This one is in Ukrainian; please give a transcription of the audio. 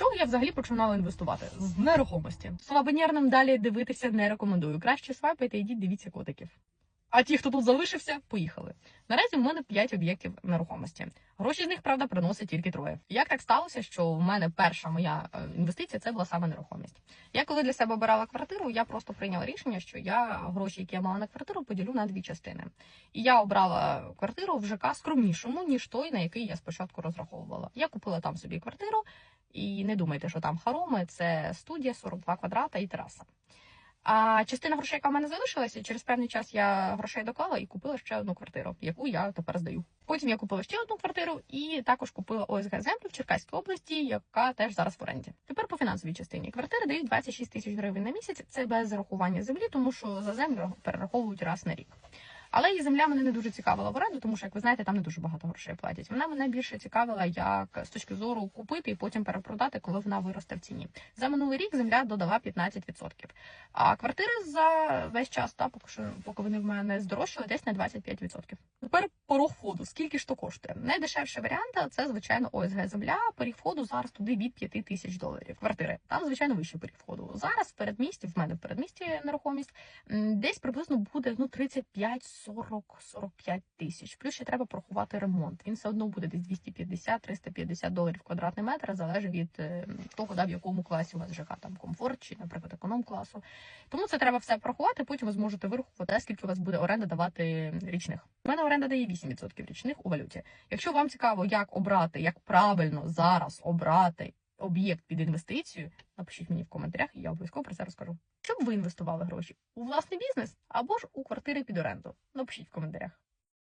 чого я взагалі починала інвестувати? З нерухомості. Слабонервним далі дивитися не рекомендую. Краще свайпайте, йдіть, дивіться котиків. А ті, хто тут залишився, поїхали. Наразі в мене 5 об'єктів нерухомості. Гроші з них, правда, приносить тільки троє. Як так сталося, що в мене перша моя е, інвестиція це була саме нерухомість. Я коли для себе обирала квартиру, я просто прийняла рішення, що я гроші, які я мала на квартиру, поділю на дві частини. І я обрала квартиру в ЖК скромнішому, ніж той, на який я спочатку розраховувала. Я купила там собі квартиру, і не думайте, що там хароми, це студія 42 квадрата і тераса. А частина грошей, яка в мене залишилася, через певний час я грошей доклала і купила ще одну квартиру, яку я тепер здаю. Потім я купила ще одну квартиру і також купила ОСГ землю в Черкаській області, яка теж зараз в оренді. Тепер по фінансовій частині квартири дають 26 тисяч гривень на місяць. Це без зарахування землі, тому що за землю перераховують раз на рік. Але і земля мене не дуже цікавила в оренду, тому що, як ви знаєте, там не дуже багато грошей платять. Вона мене більше цікавила як з точки зору купити і потім перепродати, коли вона виросте в ціні. За минулий рік земля додала 15%. А квартири за весь час, та поки що, поки вони в мене здорожчали, десь на 25%. Тепер порог входу. Скільки ж то коштує? Найдешевший варіант це звичайно ОСГ земля. Поріг входу зараз туди від 5 тисяч доларів. Квартири там звичайно вищий поріг входу. Зараз в передмісті, в мене в передмісті нерухомість десь приблизно буде ну 35, 40, 45 тисяч. Плюс ще треба порахувати ремонт. Він все одно буде десь 250-350 доларів квадратний метр, залежить від е, того, да, в якому класі у вас ЖК там комфорт чи, наприклад, економ класу. Тому це треба все порахувати. Потім ви зможете вирахувати, скільки у вас буде оренда давати річних. У мене оренда дає 8% річних у валюті. Якщо вам цікаво, як обрати, як правильно зараз обрати об'єкт під інвестицію, напишіть мені в коментарях, і я обов'язково про це розкажу. Щоб ви інвестували гроші у власний бізнес або ж у квартири під оренду. Напишіть в коментарях.